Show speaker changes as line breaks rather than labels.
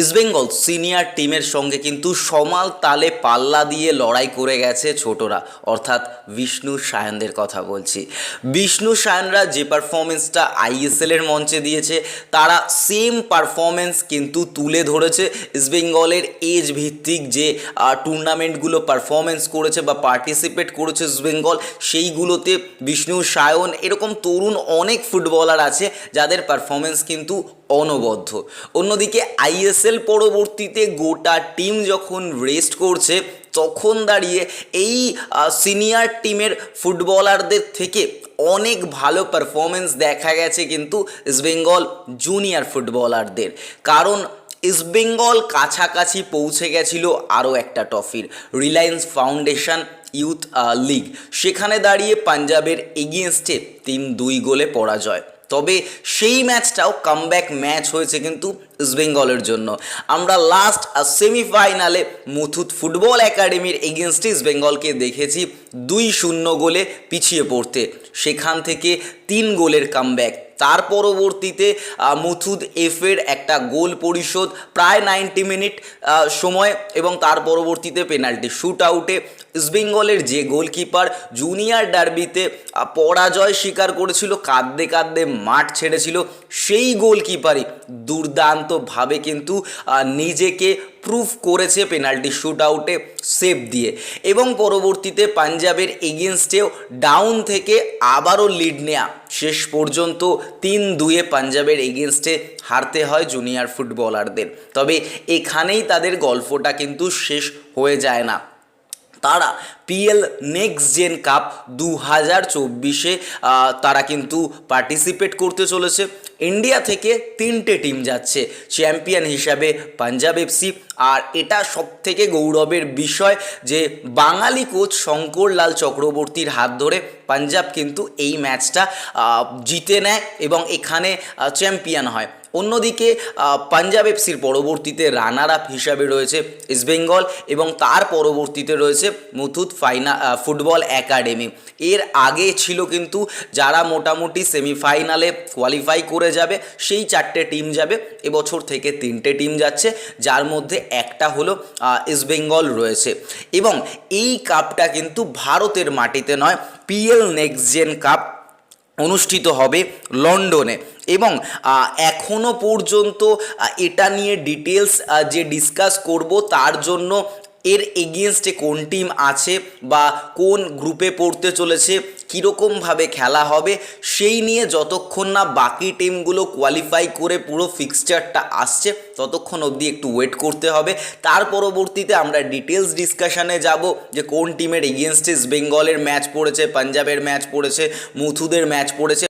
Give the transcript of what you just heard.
East Bengal senior টিমের সঙ্গে কিন্তু সমাল তালে পাল্লা দিয়ে লড়াই করে গেছে ছোটরা। অর্থাৎ বিষ্ণু সায়নদের কথা বলছি। বিষ্ণু সায়নরা যে পারফরমেন্সটা আইএসএল এর মঞ্চে দিয়েছে, তারা সেম পারফরমেন্স কিন্তু তুলে ধরেছে ইস্টবেঙ্গলের এজ ভিত্তিক যে টুর্নামেন্টগুলো পারফরমেন্স করেছে বা পার্টিসিপেট করেছে ইস্টবেঙ্গল সেইগুলোতে বিষ্ণু সায়ন, এরকম তরুণ অনেক ফুটবলার আছে যাদের পারফরমেন্স কিন্তু অনবদ্য। অন্যদিকে আইএসএল পরবর্তীতে গোটা টিম যখন রেস্ট করছে, তখন দাঁড়িয়ে এই সিনিয়র টিমের ফুটবলারদের থেকে অনেক ভালো পারফরমেন্স দেখা গেছে কিন্তু ইস্টবেঙ্গল জুনিয়র ফুটবলারদের। কারণ ইস্টবেঙ্গল কাছাকাছি পৌঁছে গেছিল আরও একটা ট্রফির, রিলায়েন্স ফাউন্ডেশন ইউথ লিগ। সেখানে দাঁড়িয়ে পাঞ্জাবের এগেনস্টে তিন দুই গোলে পরাজয়। তবে সেই ম্যাচটাও কামব্যাক ম্যাচ হয়েছে কিন্তু ইস্টবেঙ্গলের জন্য। আমরা লাস্ট সেমিফাইনালে মুথুত ফুটবল একাডেমির এগেনস্টে ইস্টবেঙ্গলকে দেখেছি দুই শূন্য গোলে পিছিয়ে পড়তে। সেখান থেকে তিন গোলের কামব্যাক তার পরবর্তীতে মুথুদ এফের একটা গোল পরিশোধ, প্রায় নাইনটি মিনিট সময় এবং তার পরবর্তীতে পেনাল্টি শ্যুট আউটে ইস্টবেঙ্গলের যে গোলকিপার জুনিয়র ডার্বিতে পরাজয় স্বীকার করেছিল, কাঁদতে কাঁদতে মাঠ ছেড়েছিল, সেই গোলকিপারই দুর্দান্তভাবে কিন্তু নিজেকে প্রুফ করেছে পেনাল্টি শুট আউটে সেভ দিয়ে। এবং পরবর্তীতে পাঞ্জাবের এগেনস্টেও ডাউন থেকে আবারও লিড নেয়া। শেষ পর্যন্ত তিন দুয়ে পাঞ্জাবের এগেনস্টে হারতে হয় জুনিয়র ফুটবলারদের তবে এখানেই তাদের গল্পটা কিন্তু শেষ হয়ে যায় না। তারা পিএল নেক্সট জেন কাপ দু হাজার চব্বিশে তারা কিন্তু পার্টিসিপেট করতে চলেছে। ইন্ডিয়া থেকে তিনটে টিম যাচ্ছে, চ্যাম্পিয়ন হিসাবে পাঞ্জাব এফসি। আর এটা সব থেকে গৌরবের বিষয় যে বাঙালি কোচ শঙ্কর লাল চক্রবর্তীর হাত ধরে পাঞ্জাব কিন্তু এই ম্যাচটা জিতে নেয় এবং এখানে চ্যাম্পিয়ন হয়। অন্যদিকে পাঞ্জাব এফসির পরবর্তীতে রানার আপ হিসাবে রয়েছে ইস্টবেঙ্গল এবং তার পরবর্তীতে রয়েছে মুথুত ফাইনা ফুটবল একাডেমি। এর আগে ছিল কিন্তু যারা মোটামুটি সেমিফাইনালে কোয়ালিফাই করে যাবে, সেই চারটে টিম যাবে। এবছর থেকে তিনটে টিম যাচ্ছে, যার মধ্যে একটা হলো ইস্টবেঙ্গল রয়েছে। এবং এই কাপটা কিন্তু ভারতের মাটিতে নয়, পিএল নেক্সট জেন কাপ অনুষ্ঠিত হবে লন্ডনে। এবং আহ, এখনও পর্যন্ত এটা নিয়ে ডিটেলস যে ডিসকাস করব তার জন্য এর এগেনস্টে কোন টিম আছে বা কোন গ্রুপে পড়তে চলেছে কীরকমভাবে খেলা হবে সেই নিয়ে যতক্ষণ না বাকি টিমগুলো কোয়ালিফাই করে পুরো ফিক্সচারটা আসছে ততক্ষণ অবধি একটু ওয়েট করতে হবে। তার পরবর্তীতে আমরা ডিটেলস ডিসকাশনে যাব যে কোন টিমের এগেনস্টে বেঙ্গলের ম্যাচ পড়েছে পাঞ্জাবের ম্যাচ পড়েছে মুথুদের ম্যাচ পড়েছে